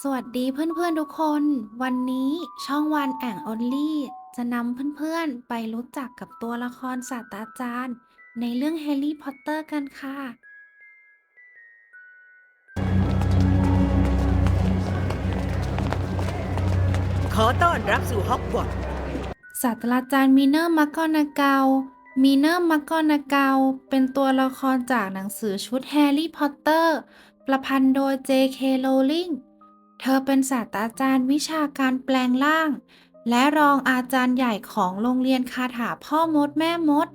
สวัสดีเพื่อนๆทุกคน วันนี้ช่องวันแองอ n ลลี่ จะนำเพื่อนๆ ไปรู้จักกับตัวละครศาสตราจารย์ ในเรื่องแฮร์รี่พอตเตอร์กันค่ะ ขอต้อนรับสู่ฮอกวอตส์ศาสตราจารย์มิเนอร์มักกอนาเกลมิเนอร์มักกอนาเกลเป็นตัวละครจากหนังสือชุดแฮร์รี่พอตเตอร์ประพันธ์โดย J.K. Rowling เธอเป็นศาสตราจารย์วิชาการแปลงร่าง และรองอาจารย์ใหญ่ของโรงเรียนคาถาพ่อมดแม่มด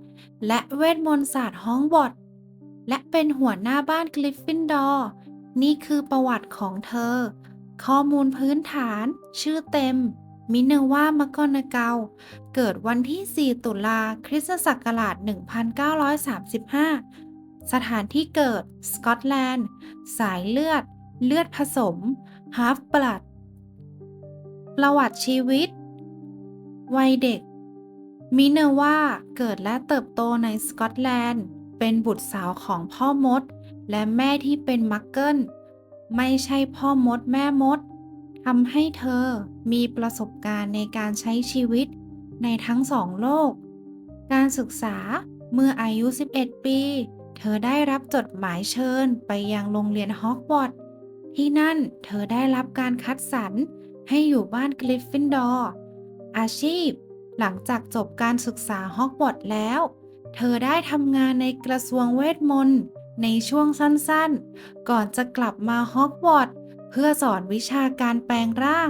และเวทมนต์ศาสตร์ฮองวอตส์และเป็นหัวหน้าบ้านกริฟฟินดอร์นี่คือประวัติของเธอ ข้อมูลพื้นฐาน ชื่อเต็ม มิเนว่ามกอนาเกลเกิดวันที่ 4 ตุลาคริสตศักราช 1935 สถานที่เกิด สกอตแลนด์ สายเลือด เลือดผสม ฮาฟบลัดประวัติชีวิต วัยเด็ก มิเนว่าเกิดและเติบโตในสกอตแลนด์ เป็นบุตรสาวของพ่อมด และแม่ที่เป็นมักเกิล ไม่ใช่พ่อมดแม่มดทำให้เธอมีประสบการณ์ในการใช้ชีวิตในทั้งสองโลก การศึกษาเมื่ออายุ 11 ปี เธอได้รับจดหมายเชิญไปยังโรงเรียนฮอกวอตส์ ที่นั่นเธอได้รับการคัดสรรให้อยู่บ้านกริฟฟินดอร์อาชีพ หลังจากจบการศึกษาฮอกวอตส์แล้ว เธอได้ทำงานในกระทรวงเวทมนต์ในช่วงสั้นๆ ก่อนจะกลับมาฮอกวอตส์เพื่อสอนวิชาการแปลงร่าง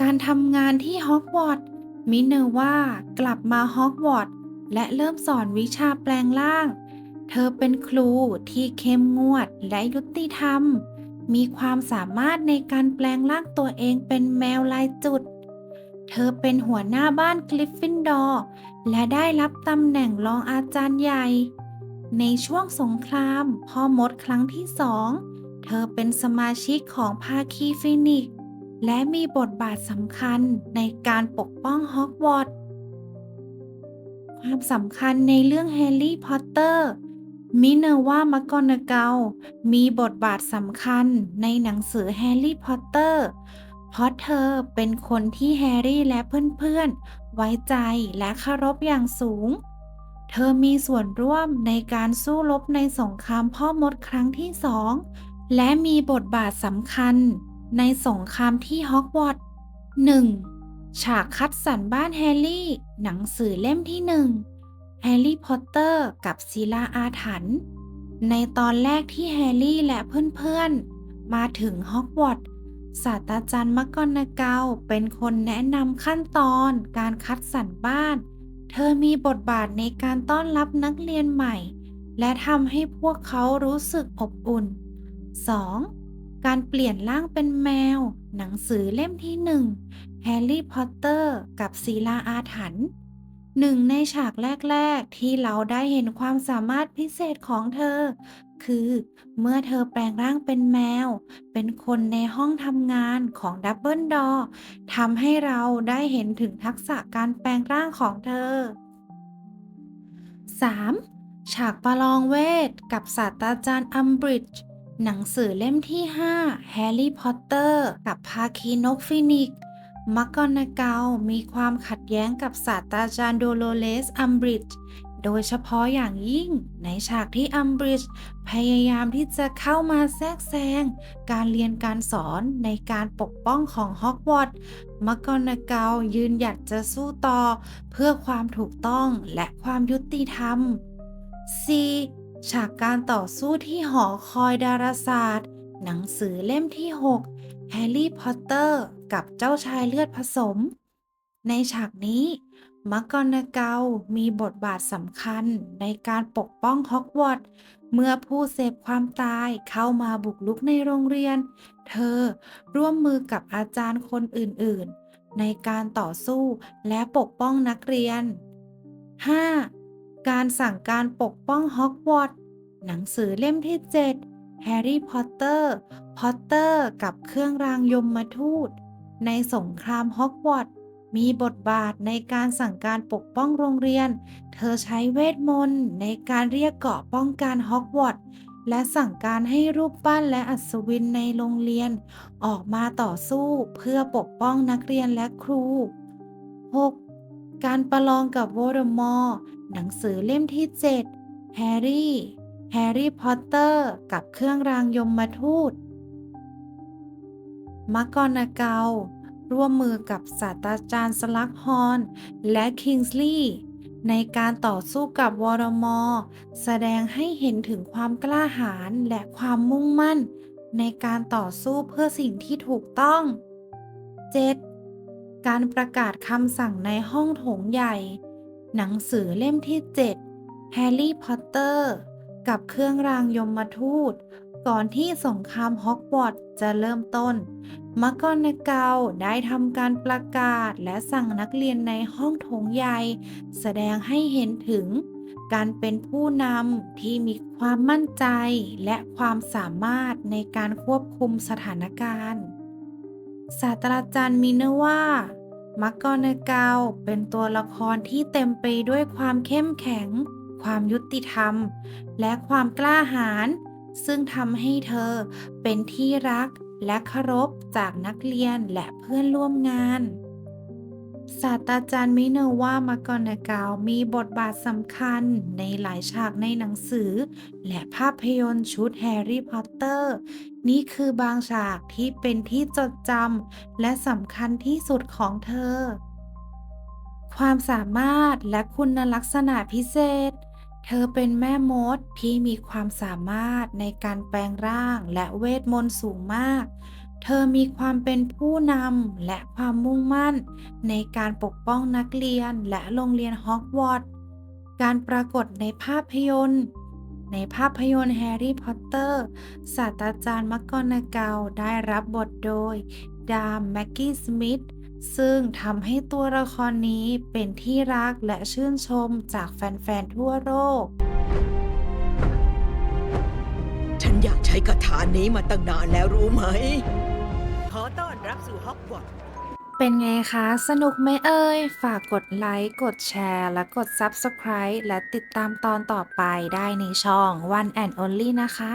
การทำงานที่ฮอกวอตส์มิเนอร์ว่ากลับมาฮอกวอตส์และเริ่มสอนวิชาแปลงร่าง เธอเป็นครูที่เข้มงวดและยุติธรรม มีความสามารถในการแปลงร่างตัวเองเป็นแมวลายจุด เธอเป็นหัวหน้าบ้านกริฟฟินดอร์และได้รับตำแหน่งรองอาจารย์ใหญ่ ในช่วงสงครามพ่อมดครั้งที่สอง เธอเป็นสมาชิกของภาคีฟินิกและมีบทบาทสำคัญในการปกป้องฮอกวอตส์ความสำคัญในเรื่องแฮร์รี่พอตเตอร์ มิเนอร์ว่ามากอนเกลมีบทบาทสำคัญในหนังสือแฮร์รี่พอตเตอร์ เพราะเธอเป็นคนที่แฮร์รี่และเพื่อนๆ ไว้ใจและเคารพอย่างสูง เธอมีส่วนร่วมในการสู้รบในสงครามพ่อมดครั้งที่สอง และมีบทบาทสำคัญในสงครามที่ฮอกวอตส์ 1. ฉากคัดสรรบ้านแฮร์รี่ หนังสือเล่มที่หนึ่ง แฮร์รี่พอตเตอร์กับศิลาอาถรรพ์ในตอนแรกที่แฮร์รี่และเพื่อนๆ มาถึงฮอกวอตส์ศาสตราจารย์มักกอนาเกลเป็นคนแนะนำขั้นตอนการคัดสรรบ้าน เธอมีบทบาทในการต้อนรับนักเรียนใหม่ และทำให้พวกเขารู้สึกอบอุ่น 2. การเปลี่ยนร่างเป็นแมว หนังสือเล่มที่หนึ่งแฮร์รี่พอตเตอร์ กับศิลาอาถรรพ์ หนึ่งในฉากแรก ๆ ที่เราได้เห็นความสามารถพิเศษของเธอ คือเมื่อเธอแปลงร่างเป็นแมว เป็นคนในห้องทำงานของดับเบิลดอทำให้เราได้เห็นถึงทักษะการแปลงร่างของเธอ 3. ฉากประลองเวท กับศาสตราจารย์อัมบริดจ์หนังสือเล่มที่ 5 แฮร์รี่พอตเตอร์ กับภาคีนกฟินิก มักกอนาเกลมีความขัดแย้งกับศาสตราจารย์โดโลเลสอัมบริดจ์โดยเฉพาะอย่างยิ่งในฉากที่อัมบริดจ์พยายามที่จะเข้ามาแทรกแซงการเรียนการสอนในการปกป้องของฮอกวอตส์มักกอนาเกลยืนหยัดจะสู้ต่อ เพื่อความถูกต้องและความยุติธรรม C ฉากการต่อสู้ที่หอคอยดาราศาสตร์ หนังสือเล่มที่ 6 แฮร์รี่พอตเตอร์ กับเจ้าชายเลือดผสม ในฉากนี้มักกอนเกลมีบทบาทสำคัญในการปกป้องฮอกวอตส์เมื่อผู้เสพความตายเข้ามาบุกรุกในโรงเรียน เธอร่วมมือกับอาจารย์คนอื่นๆ ในการต่อสู้และปกป้องนักเรียน 5. การสั่งการปกป้องฮอกวอตส์หนังสือเล่มที่ 7 แฮร์รี่พอตเตอร์ พอตเตอร์กับเครื่องรางยมทูต ในสงครามฮอกวอตส์มีบทบาทในการสั่งการปกป้องโรงเรียน เธอใช้เวทมนต์ในการเรียกเกาะป้องกันฮอกวอตส์และสั่งการให้รูปปั้นและอัศวินในโรงเรียน ออกมาต่อสู้เพื่อปกป้องนักเรียนและครู 6. การประลองกับโวลเดอมอร์หนังสือเล่มที่ 7 แฮร์รี่ แฮร์รี่พอตเตอร์ กับเครื่องรางยมทูตมักกอนาเกา ร่วมมือกับศาสตราจารย์สลักฮอร์นและคิงส์ลีย์ในการต่อสู้กับวอรมอร์แสดงให้เห็นถึงความกล้าหาญและความมุ่งมั่น ในการต่อสู้เพื่อสิ่งที่ถูกต้อง 7. การประกาศคำสั่งในห้องโถงใหญ่ หนังสือเล่มที่ 7 แฮร์รี่พอตเตอร์ กับเครื่องรางยมทูต ก่อนที่สงครามฮอกวอตส์ จะเริ่มต้นมักกอนาเกาได้ทำการประกาศและสั่งนักเรียนในห้องโถงใหญ่ แสดงให้เห็นถึงการเป็นผู้นำที่มีความมั่นใจและความสามารถในการควบคุมสถานการณ์ ศาสตราจารย์มิเนว่ามักกอนาเกาเป็นตัวละครที่เต็มไปด้วยความเข้มแข็ง ความยุติธรรม และความกล้าหาญ ซึ่งทำให้เธอเป็นที่รักและเคารพจากนักเรียนและเพื่อนร่วมงาน ศาสตราจารย์มิเนอร์ว่ามักกอนาเกามีบทบาทสำคัญในหลายฉากในหนังสือ และภาพยนตร์ชุดแฮร์รี่พอตเตอร์ นี่คือบางฉากที่เป็นที่จดจำและสำคัญที่สุดของเธอความสามารถและคุณลักษณะพิเศษ เธอเป็นแม่มดที่มีความสามารถในการแปลงร่างและเวทมนต์สูงมาก เธอมีความเป็นผู้นำและความมุ่งมั่น ในการปกป้องนักเรียนและโรงเรียนฮอกวอตส์ การปรากฏในภาพยนตร์ ในภาพยนตร์แฮร์รี่พอตเตอร์ ศาสตราจารย์มักกอนาเกาได้รับบทโดย ดามแม็กกี้สมิธ ซึ่งทำให้ตัวละครนี้เป็นที่รักและชื่นชมจากแฟน ๆ ทั่วโลก ฉันอยากใช้คาถานี้มาตั้งนานแล้วรู้ไหม ขอต้อนรับสู่ฮอกวอตส์ เป็นไงคะ สนุกไหมเอ่ย ฝากกดไลค์ กดแชร์ และกด Subscribe และติดตามตอนต่อไปได้ในช่อง One and Only นะคะ